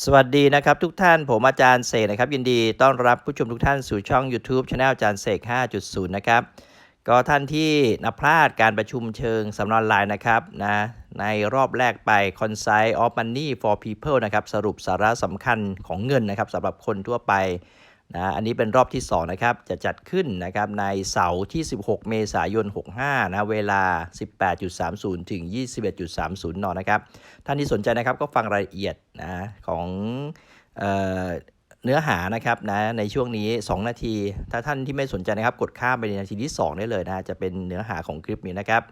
สวัสดีนะครับทุกท่านผมอาจารย์เสกนะครับยินดีต้อนรับผู้ชมทุกท่านสู่ช่อง YouTube c h anel อาจารย์เสก 5.0 นะครับก็ท่านที่นับพลาดการประชุมเชิงสำนอนไลน์นะครับนะในรอบแรกไป c o n c i l e of Money for People นะครับสรุปสาระสำคัญของเงินนะครับสำหรับคนทั่วไป นะอันนี้เป็นรอบที่2นะครับจะจัดขึ้นนะครับในเสาร์ที่ 16 เมษายน 65 นะเวลา 18.30 ถึง 21.30 นนะครับ ท่านที่สนใจนะครับก็ฟังรายละเอียดนะของเออเนื้อหานะครับนะในช่วงนี้ 2 นาที ถ้าท่านที่ไม่สนใจนะครับกดข้ามไปในนาทีที่ 2 ได้เลยนะจะเป็นเนื้อหาของคลิปนี้นะครับ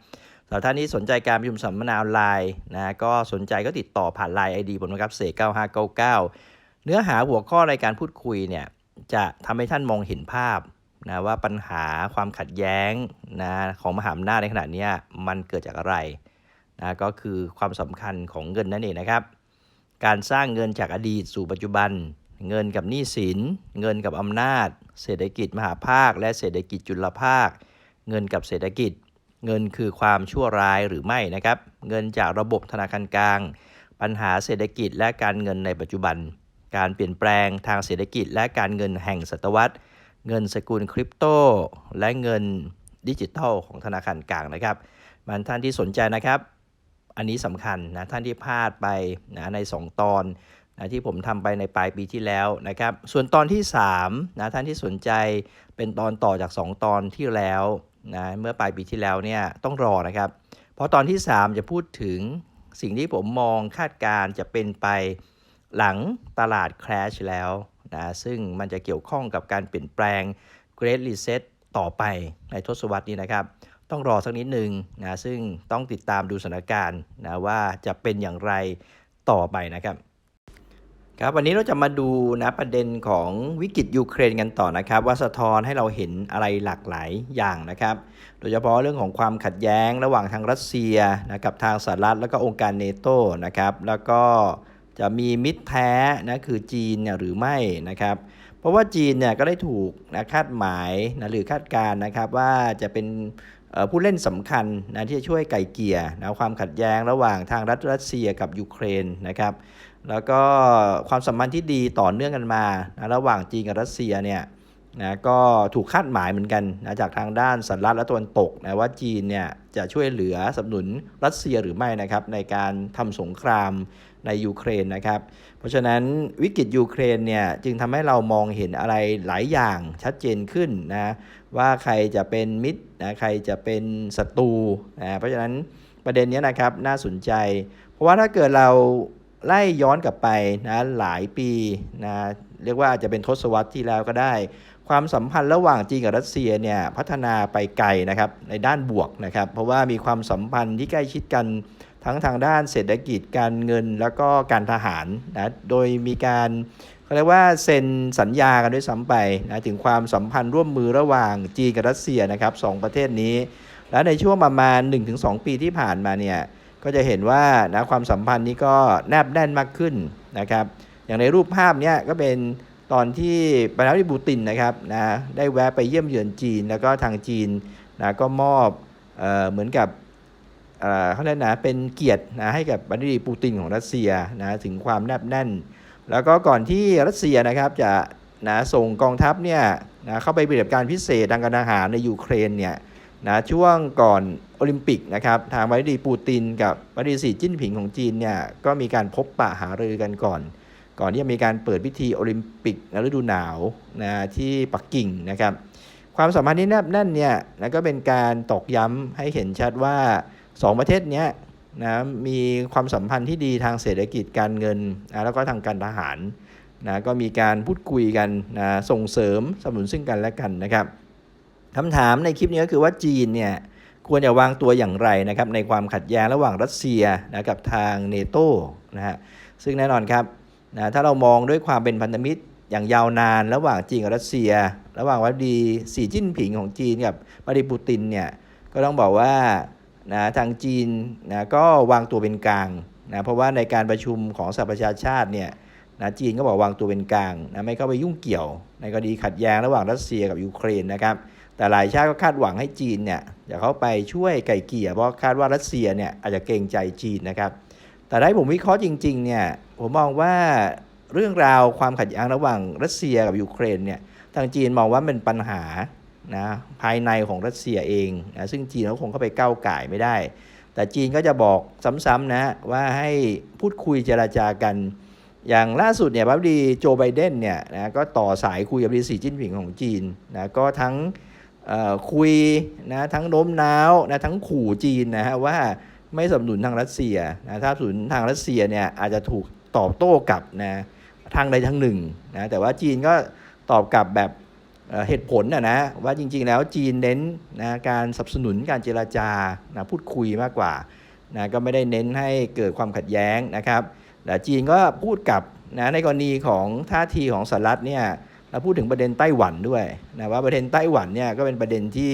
สำหรับท่านที่สนใจการประชุมสัมมนาออนไลน์นะก็สนใจก็ติดต่อผ่านไลน์ไอดีผมนะครับเสก9599 เนื้อหาหัวข้อในการพูดคุยเนี่ย จะทำให้ท่านมองเห็นภาพนะว่าปัญหาความขัดแย้งนะของมหาอำนาจในขณะนี้มันเกิดจากอะไรนะก็คือความสำคัญของเงินนั่นเองนะครับ การสร้างเงินจากอดีตสู่ปัจจุบัน เงินกับหนี้สิน เงินกับอำนาจ เศรษฐกิจมหาภาค และเศรษฐกิจจุลภาค เงินกับเศรษฐกิจ เงินคือความชั่วร้ายหรือไม่นะครับ เงินจากระบบธนาคารกลาง ปัญหาเศรษฐกิจและการเงินในปัจจุบัน การเปลี่ยนแปลงทางเศรษฐกิจ และการเงินแห่งศตวรรษ เงินสกุลคริปโต และเงินดิจิทัลของธนาคารกลางนะครับ มันท่านที่สนใจนะครับ อันนี้สำคัญนะท่านที่พลาดไปนะใน 2 ตอนนะที่ผมทำไปในปลายปีที่แล้วนะครับ ส่วนตอนที่3นะท่านที่สนใจเป็นตอนต่อจาก 2 ตอนที่แล้วนะเมื่อปลายปีที่แล้วเนี่ยต้องรอนะครับ เพราะตอนที่ 3 จะพูดถึงสิ่งที่ผมมองคาดการณ์จะเป็นไป หลังตลาด crash แล้วนะซึ่งมันจะเกี่ยวข้องกับการเปลี่ยนแปลง Great Reset ต่อไปในทศวรรษนี้นะครับ ต้องรอสักนิดหนึ่งนะซึ่งต้องติดตามดูสถานการณ์นะว่าจะเป็นอย่างไรต่อไปนะครับครับวันนี้เราจะมาดูนะประเด็นของวิกฤตยูเครนกันต่อนะครับ ว่าสะท้อนให้เราเห็นอะไรหลากหลายอย่างนะครับ โดยเฉพาะเรื่องของความขัดแย้งระหว่างทางรัสเซียนะกับทางสหรัฐแล้วก็องค์การเนโตนะครับ แล้วก็ จะมีมิตรแท้นะคือจีนเนี่ยหรือไม่นะครับ เพราะว่าจีนเนี่ยก็ได้ถูกนะคาดหมายนะหรือคาดการณ์นะครับว่าจะเป็นผู้เล่นสำคัญนะที่จะช่วยไก่เกลี่ยนะความขัดแย้งระหว่างทางรัฐรัสเซียกับยูเครนนะครับ แล้วก็ความสัมพันธ์ที่ดีต่อเนื่องกันมานะระหว่างจีนกับรัสเซียเนี่ย นะก็ถูกคาดหมายเหมือนกันนะจากทางด้านสหรัฐและตะวันตกนะว่าจีนเนี่ยจะช่วยเหลือสนับสนุนรัสเซียหรือไม่นะครับในการทำสงครามในยูเครนนะครับ เพราะฉะนั้นวิกฤตยูเครนเนี่ยจึงทำให้เรามองเห็นอะไรหลายอย่างชัดเจนขึ้นนะว่าใครจะเป็นมิตรนะใครจะเป็นศัตรูนะเพราะฉะนั้นประเด็นนี้นะครับน่าสนใจ เพราะว่าถ้าเกิดเราไล่ย้อนกลับไปนะหลายปีนะเรียกว่าอาจจะเป็นทศวรรษที่แล้วก็ได้ ความสัมพันธ์ระหว่างจีนกับรัสเซียเนี่ยพัฒนาไปไกลนะครับในด้านบวกนะครับ เพราะว่ามีความสัมพันธ์ที่ใกล้ชิดกันทั้งทางด้านเศรษฐกิจการเงินแล้วก็การทหารนะโดยมีการเขาเรียกว่าเซ็นสัญญากันด้วยซ้ำไปนะถึงความสัมพันธ์ร่วมมือระหว่างจีนกับรัสเซียนะครับสองประเทศนี้ แล้วในช่วงประมาณ 1-2 ปีที่ผ่านมาเนี่ยก็จะเห็นว่านะความสัมพันธ์นี้ก็แนบแน่นมากขึ้นนะครับ อย่างในรูปภาพเนี้ยก็เป็น ตอนที่ประธานาธิบดีปูตินนะครับนะได้แวะไปเยี่ยมเยือนจีน แล้วก็ทางจีนนะก็มอบเออเหมือนกับเอ่อเขาเรียกนะเป็นเกียรตินะให้กับประธานาธิบดีปูตินของรัสเซียนะถึงความแนบแน่น แล้วก็ก่อนที่รัสเซียนะครับจะนะส่งกองทัพเนี่ยนะเข้าไปปฏิบัติการพิเศษทางการทหารในยูเครนเนี่ยนะช่วงก่อนโอลิมปิกนะครับทางประธานาธิบดีปูติน กับประธานาธิบดีสีจิ้นผิงของจีนเนี่ยก็มีการพบปะหารือกันก่อน ก่อนที่จะมีการเปิดพิธีโอลิมปิกในฤดูหนาวนะที่ปักกิ่งนะครับ ความสัมพันธ์ที่แนบแน่นเนี่ยนะก็เป็นการตอกย้ำให้เห็นชัดว่า 2 ประเทศเนี้ยนะมีความสัมพันธ์ที่ดีทางเศรษฐกิจการเงินนะแล้วก็ทางการทหารนะก็มีการพูดคุยกันนะส่งเสริมสนับสนุนซึ่งกันและกันนะครับคำถามในคลิปนี้ก็คือว่าจีนเนี่ยควรจะวางตัวอย่างไรนะครับในความขัดแย้งระหว่างรัสเซียนะกับทางเนโตนะฮะซึ่งแน่นอนครับ นะถ้าเรามองด้วยความเป็นพันธมิตรอย่างยาวนานระหว่างจีนกับรัสเซีย ระหว่างวัดดีสีจิ้นผิงของจีนกับวดีปูตินเนี่ยก็ต้องบอกว่านะทางจีนนะก็วางตัวเป็นกลางนะเพราะว่าในการประชุมของสหประชาชาติเนี่ยนะจีนก็บอกวางตัวเป็นกลางนะไม่เข้าไปยุ่งเกี่ยว ในคดีขัดแย้งระหว่างรัสเซียกับยูเครนนะครับแต่หลายชาติก็คาดหวังให้จีนเนี่ยจะเข้าไปช่วยไก่เกลี่ยเพราะคาดว่ารัสเซียเนี่ยอาจจะเกรงใจจีนนะครับ แต่ถ้าผมวิเคราะห์จริงๆเนี่ยผมมองว่าเรื่องราวความขัดแย้งระหว่างรัสเซียกับยูเครนเนี่ยทางจีนมองว่าเป็นปัญหานะภายในของรัสเซียเองนะซึ่งจีนก็คงเข้าไปก้าวไก่ไม่ได้ แต่จีนก็จะบอกซ้ำๆนะว่าให้พูดคุยเจราจากัน อย่างล่าสุดเนี่ยพระบดีโจไบเดนเนี่ยนะก็ต่อสายคุยกับดีสีจิ้นผิงของจีนนะก็ทั้งเอ่อคุยนะทั้งโน้มน้าวนะทั้งขู่จีนนะฮะว่า ไม่สนับสนุนทางรัสเซียนะถ้าสนับสนุนทางรัสเซียเนี่ยอาจจะถูกตอบโต้กลับนะทางใดทางหนึ่งนะแต่ว่าจีนก็ตอบกลับแบบเเหตุผลนะนะว่าจริงๆแล้วจีนเน้นนะการสนับสนุนการเจราจานะพูดคุยมากกว่านะก็ไม่ได้เน้นให้เกิดความขัดแย้งนะครับแต่จีนก็พูดกับนะในกรณีของท่าทีของสหรัฐเนี่ยเราพูดถึงประเด็นไต้หวันด้วยนะว่าประเด็นไต้หวันเนี่ยก็เป็นประเด็นที่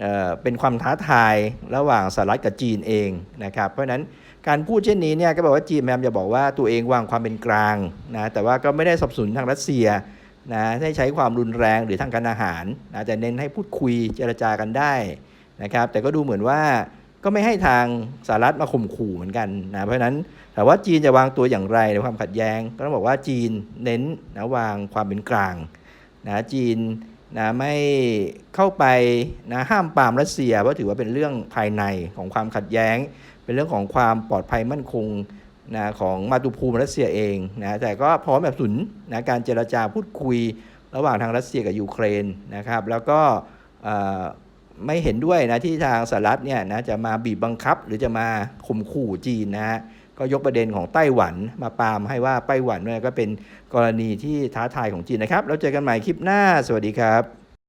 เเป็นความท้าทายระหว่างสหรัฐกับจีนเองนะครับ เพราะฉะนั้นการพูดเช่นนี้เนี่ยก็บอกว่าจีนพยายามจะบอกว่าตัวเองวางความเป็นกลางนะแต่ว่าก็ไม่ได้สนับสนุนทางรัสเซียนะให้ใช้ความรุนแรงหรือทางการอาหารนะแต่เน้นให้พูดคุยเจรจากันได้นะครับ แต่ก็ดูเหมือนว่าก็ไม่ให้ทางสหรัฐมาข่มขู่เหมือนกันนะเพราะฉะนั้นแต่ว่าจีนจะวางตัวอย่างไรในความขัดแย้ง ก็ต้องบอกว่าจีนเน้นนะวางความเป็นกลางนะจีน นะไม่เข้าไปนะห้ามปรามรัสเซียเพราะถือว่าเป็นเรื่องภายในของความขัดแย้ง เป็นเรื่องของความปลอดภัยมั่นคงนะของมาตุภูมิรัสเซียเองนะแต่ก็พร้อมแบบสนุนนะการเจรจาพูดคุยระหว่างทางรัสเซียกับยูเครนนะครับแล้วก็เออไม่เห็นด้วยนะที่ทางสหรัฐเนี่ยนะจะมาบีบบังคับหรือจะมาข่มขู่จีนนะฮะ ก็ยกประเด็นของไต้หวันมาปามให้ว่าไต้หวันเนี่ยก็เป็นกรณีที่ท้าทายของจีนนะครับ แล้วเจอกันใหม่คลิปหน้า สวัสดีครับ